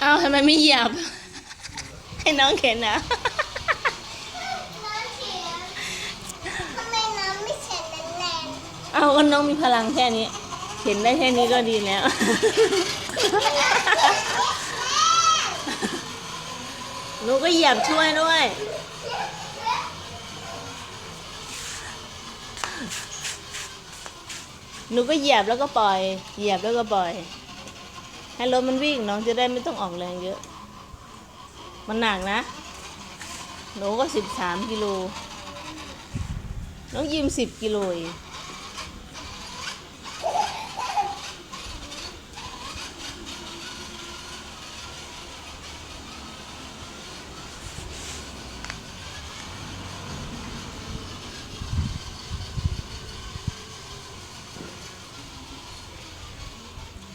เอาทำไมไม่เหยียบ ให้น้องเข็นนะน้ำเขียนทำไมน้ำไม่เขียนแรงเอาก็น้องมีพลังแค่นี้ เข็นได้แค่นี้ก็ดีแล้ว หนูก็เหยียบช่วยด้วย หนูก็เหยียบแล้วก็ปล่อย เหยียบแล้วก็ปล่อย ให้รถมันวิ่งน้องจะได้ไม่ต้องออกแรงเยอะ มันหนักนะ หนูก็สิบสามกิโล น้องยิมสิบกิโลเอง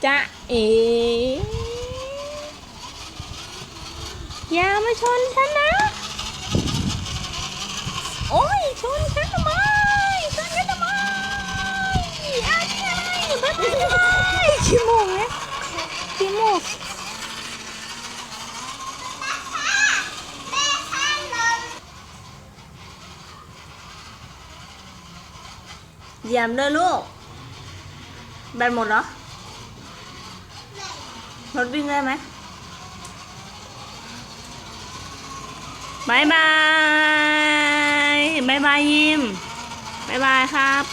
จะเอ๋อย่ามาชนฉันนะ โอ้ย ชนฉันทำไม ชนฉันทำไมอะไรบ้าขี้โมงเนี่ยขี้โมงแม่ข้างนนเหยียบเลยลูกแบตหมดเหรอ รถวิ่งได้ไหมบายบายบายบายยิมบายบายครับ